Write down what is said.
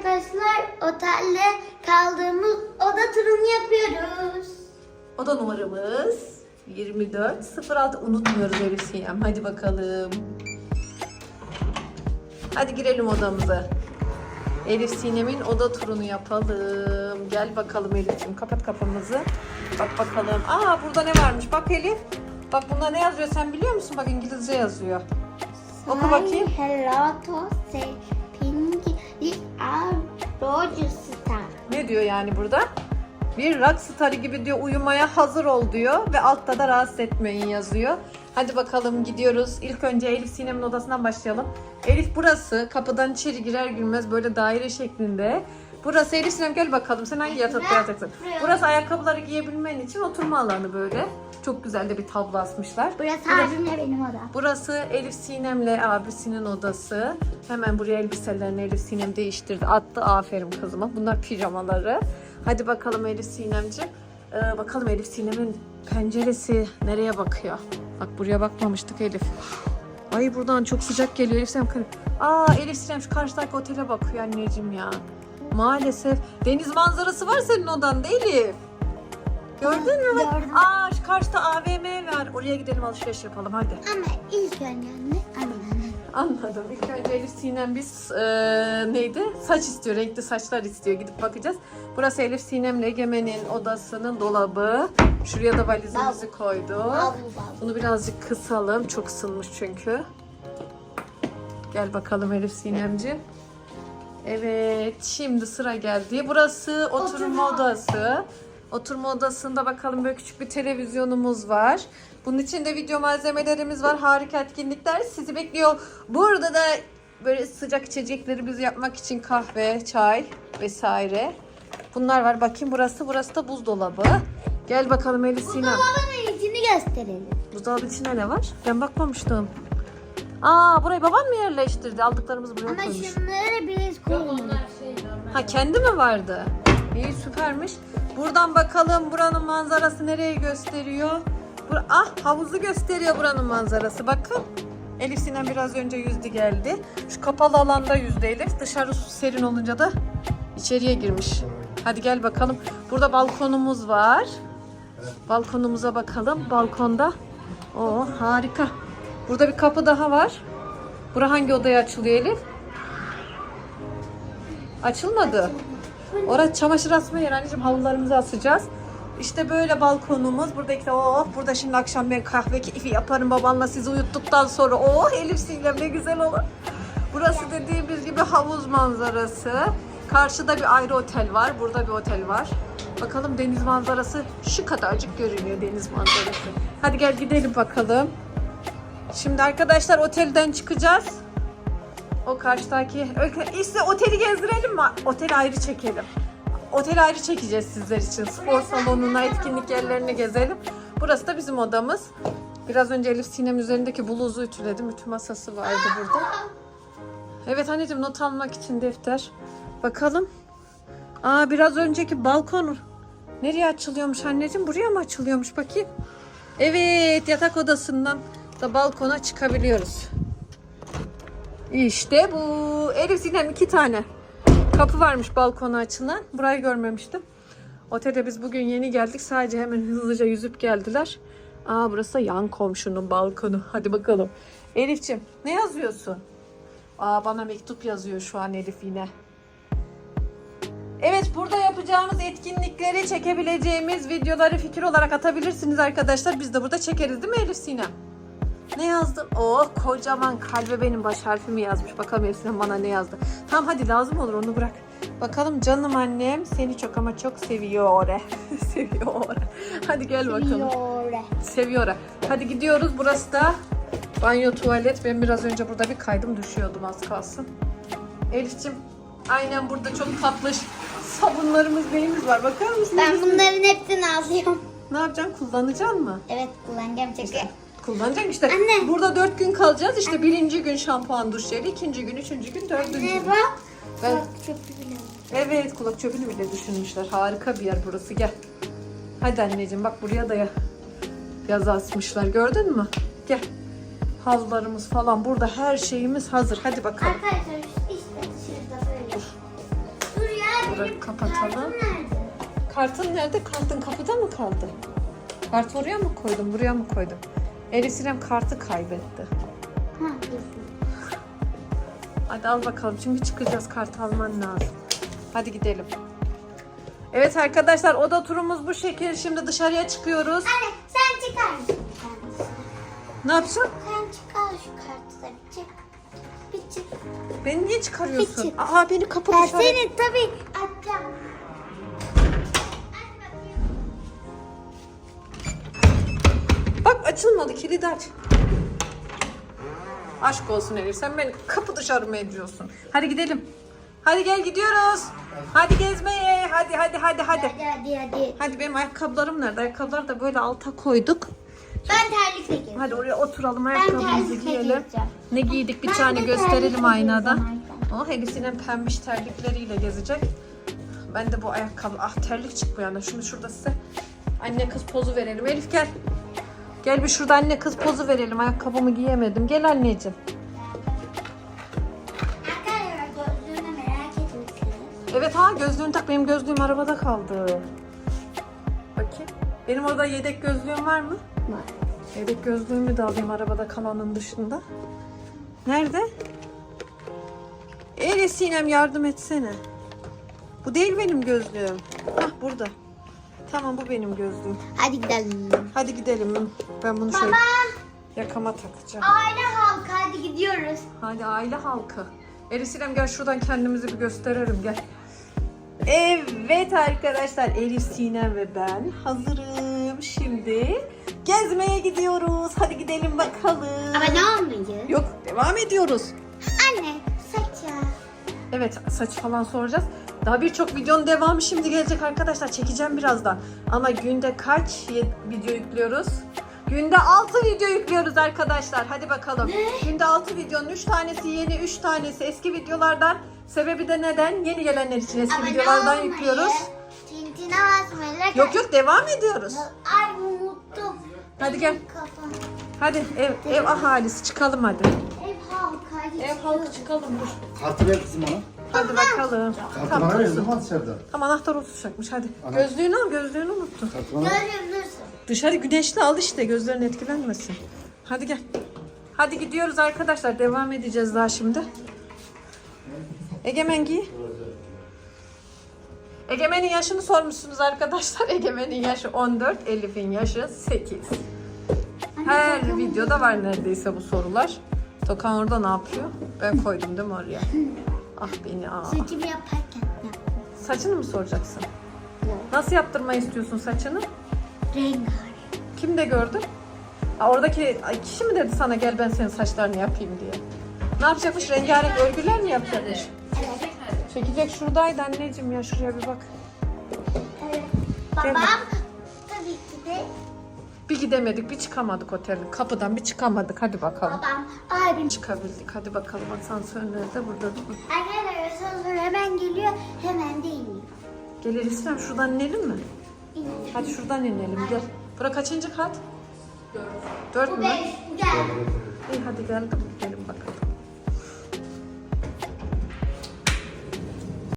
arkadaşlar otelde kaldığımız oda turunu yapıyoruz. Oda numaramız 2406. Unutmuyoruz Elif Sinem. Hadi bakalım. Hadi girelim odamıza. Elif Sinem'in oda turunu yapalım. Gel bakalım Elif'ciğim. Kapat kapımızı. Bak bakalım. Aa burada ne varmış? Bak Elif. Bak bunda ne yazıyor sen biliyor musun? Bak İngilizce yazıyor. Oku bakayım. Hello to Roger Ne diyor yani burada? Bir rock starı gibi diyor uyumaya hazır ol diyor ve altta da rahatsız etmeyin yazıyor. Hadi bakalım gidiyoruz. İlk önce Elif Sinem'in odasından başlayalım. Elif burası kapıdan içeri girer girmez böyle daire şeklinde. Burası Elif Sinem gel bakalım sen hangi yatakta yatacaksın? Burası ayakkabıları giyebilmen için oturma alanı böyle. Çok güzel de bir tablo asmışlar. Burası abimle benim odam. Burası Elif Sinem'le abisinin odası. Hemen buraya elbiselerini Elif Sinem değiştirdi. Attı aferin kızıma. Bunlar pijamaları. Hadi bakalım Elif Sinemciğim. Ee, bakalım Elif Sinem'in penceresi nereye bakıyor? Bak buraya bakmamıştık Elif. Ay buradan çok sıcak geliyor Elif Sinem. Aa Elif Sinem şu karşıdaki otele bakıyor anneciğim ya. Maalesef deniz manzarası var senin odanda Elif. Gördün mü? Gördüm. Aa şu karşıda AVM var. Oraya gidelim alışveriş yapalım hadi. Ama ilk önce anne. Anladım. İlk önce Elif Sinem biz eee, neydi? Saç istiyor, renkli saçlar istiyor. Gidip bakacağız. Burası Elif Sinem'le Egemen'in odasının dolabı. Şuraya da valizimizi koyduk. Bunu birazcık kısalım. Çok ısınmış çünkü. Gel bakalım Elif Sinemciğim. Evet, şimdi sıra geldi. Burası oturma Oturma. odası. Oturma odasında bakalım böyle küçük bir televizyonumuz var. Bunun içinde video malzemelerimiz var. Harika etkinlikler sizi bekliyor. Burada da böyle sıcak içeceklerimizi yapmak için kahve, çay vesaire. Bunlar var. Bakayım burası. Burası da buzdolabı. Gel bakalım Elif Sinem. Dolabın içini gösterelim. Buzdolabı içinde ne var? Ben bakmamıştım. Aa burayı baban mı yerleştirdi? Aldıklarımızı buraya Ama koymuş. şunları biz koymadık. Ha kendi mi vardı? İyi süpermiş. Buradan bakalım buranın manzarası nereye gösteriyor? Bur ah havuzu gösteriyor buranın manzarası. Bakın. Elif Sinem biraz önce yüzdü geldi. Şu kapalı alanda yüzdü Elif. Dışarı serin olunca da içeriye girmiş. Hadi gel bakalım. Burada balkonumuz var. Balkonumuza bakalım. Balkonda. Oo harika. Burada bir kapı daha var. Bura hangi odaya açılıyor Elif? Açılmadı. Orada çamaşır asma yer anneciğim havlularımızı asacağız. İşte böyle balkonumuz. Burada işte oh burada şimdi akşam ben kahve keyfi yaparım babanla sizi uyuttuktan sonra. Oh Elif Sinem ne güzel olur. Burası dediğimiz gibi havuz manzarası. Karşıda bir ayrı otel var. Burada bir otel var. Bakalım deniz manzarası şu kadarcık görünüyor deniz manzarası. Hadi gel gidelim bakalım. Şimdi arkadaşlar otelden çıkacağız. O karşıdaki işte oteli gezdirelim mi? Oteli ayrı çekelim. Oteli ayrı çekeceğiz sizler için. Spor salonuna, etkinlik yerlerini gezelim. Burası da bizim odamız. Biraz önce Elif Sinem üzerindeki bluzu ütüledim. Ütü masası vardı burada. Evet anneciğim not almak için defter. Bakalım. Aa biraz önceki balkon nereye açılıyormuş anneciğim? Buraya mı açılıyormuş bakayım. Evet yatak odasından da balkona çıkabiliyoruz. İşte bu. Elif Sinem iki tane. Kapı varmış balkona açılan. Burayı görmemiştim. Otele biz bugün yeni geldik. Sadece hemen hızlıca yüzüp geldiler. Aa burası da yan komşunun balkonu. Hadi bakalım. Elif'ciğim ne yazıyorsun? Aa bana mektup yazıyor şu an Elif yine. Evet burada yapacağımız etkinlikleri çekebileceğimiz videoları fikir olarak atabilirsiniz arkadaşlar. Biz de burada çekeriz değil mi Elif Sinem? Ne yazdın? Oh kocaman kalbe benim baş harfimi yazmış. Bakalım hepsinden bana ne yazdı. Tamam hadi lazım olur onu bırak. Bakalım canım annem seni çok ama çok seviyor. seviyor. Hadi gel bakalım. Yore. Seviyor. Hadi gidiyoruz. Burası da banyo tuvalet. Ben biraz önce burada bir kaydım düşüyordum az kalsın. Elif'ciğim aynen burada çok tatlış sabunlarımız neyimiz var. Bakar mısın? Ben bunların hepsini alıyorum. Ne yapacaksın? Kullanacaksın mı? Evet kullanacağım çünkü. Kullanacağım işte. Anne. Burada dört gün kalacağız. İşte birinci gün şampuan duş jeli, ikinci gün, üçüncü gün, dördüncü gün. bak? Ben- Bak çöpü bile. Evet kulak çöpünü bile düşünmüşler. Harika bir yer burası. Gel. Hadi anneciğim bak buraya da ya- yazı asmışlar. Gördün mü? Gel. Havlularımız falan burada her şeyimiz hazır. Hadi bakalım. Arkadaşlar işte şurada böyle. Şunları kapatalım. Nerede? Kartın nerede? Kartın kapıda mı kaldı? Kart oraya mı koydum? Buraya mı koydum? Elif Sinem kartı kaybetti. Hadi al bakalım çünkü çıkacağız kart alman lazım. Hadi gidelim. Evet arkadaşlar oda turumuz bu şekil. Şimdi dışarıya çıkıyoruz. Anne sen çıkar mısın? Ne yapacağım? Sen çıkar şu kartları. Çık. Bir çık. Beni niye çıkarıyorsun? Hiç. Aa beni kapı Ben dışarı. seni tabii atacağım. Açılmadı kilidi aç. Aşk olsun Elif sen beni kapı dışarı mı ediyorsun? Hadi gidelim. Hadi gel gidiyoruz. Hadi gezmeye. Hadi hadi hadi hadi. Hadi hadi hadi. Hadi benim ayakkabılarım nerede? Ayakkabıları da böyle alta koyduk. Ben terlikle gireceğim. Hadi oraya oturalım ayakkabımızı terlikle giyelim. Ne giydik bir Ben tane de gösterelim terlikle aynada. gireceğim Oh Elif pembiş terlikleriyle gezecek. Ben de bu ayakkabı ah terlik çık bu yana. Şunu şurada size anne kız pozu verelim. Elif gel. Gel bir şurada anne kız pozu verelim. Ayakkabımı giyemedim. Gel anneciğim. Evet ha gözlüğünü tak. Benim gözlüğüm arabada kaldı. Bakayım. Benim orada yedek gözlüğüm var mı? Var. Yedek gözlüğümü de alayım arabada kalanın dışında. Nerede? Elif Sinem yardım etsene. Bu değil benim gözlüğüm. Hah burada. Tamam bu benim gözlüğüm. Hadi gidelim. Hadi gidelim. Ben bunu şöyle Baba. yakama takacağım. Aile halkı hadi gidiyoruz. Hadi aile halkı. Elif Sinem gel şuradan kendimizi bir gösterelim gel. Evet arkadaşlar Elif Sinem ve ben hazırım. Şimdi gezmeye gidiyoruz. Hadi gidelim bakalım. Ama ne olmayacak? Yok devam ediyoruz. Anne saça. Evet saç falan soracağız. Daha birçok videonun devamı şimdi gelecek arkadaşlar. Çekeceğim birazdan. Ama günde kaç video yüklüyoruz? Günde 6 video yüklüyoruz arkadaşlar. Hadi bakalım. Günde 6 videonun 3 tanesi yeni, 3 tanesi eski videolardan. Sebebi de neden? Yeni gelenler için eski videolardan yüklüyoruz. Tintine basmayı. Yok yok devam ediyoruz. Ay unuttum. Hadi gel. Kafam. Hadi ev ev ahalisi çıkalım hadi. Ev halkı hadi. Ev halkı çıkalım dur. Kartı ver kızım bana. Hadi bakalım. Kartı Tamam, bana ver dursun. zaman dışarıda. Tam anahtar oluşacakmış hadi. Ana- Gözlüğünü al gözlüğünü unuttun. Kartı bana ver. Görebilirsin. Dışarı güneşli al işte gözlerin etkilenmesin. Hadi gel. Hadi gidiyoruz arkadaşlar. Devam edeceğiz daha şimdi. Egemen giy. Egemen'in yaşını sormuşsunuz arkadaşlar. Egemen'in yaşı 14, Elif'in yaşı 8. Her videoda var neredeyse bu sorular. Tokan orada ne yapıyor? Ben koydum değil mi oraya? Ah beni ah. Saçımı yaparken yap. Saçını mı soracaksın? Nasıl yaptırmayı istiyorsun saçını? Rengarenk. Kim de gördü? Aa, oradaki ay, kişi mi dedi sana gel ben senin saçlarını yapayım diye. Ne yapacakmış? Rengarenk örgüler mi yapacakmış? Evet. Çekecek şuradaydı anneciğim ya şuraya bir bak. evet. Babam Bir gidemedik bir çıkamadık otelin kapıdan bir çıkamadık hadi bakalım. babam abim. Çıkabildik hadi bakalım asansör nerede burada dur. Arkadaşlar asansör hemen geliyor hemen de iniyor. Gelir İslam şuradan inelim mi? İniyor. Hadi şuradan inelim gel. Bura kaçıncı kat? Dört. Dört Bu mü? beş. Gel. İyi hadi bakalım.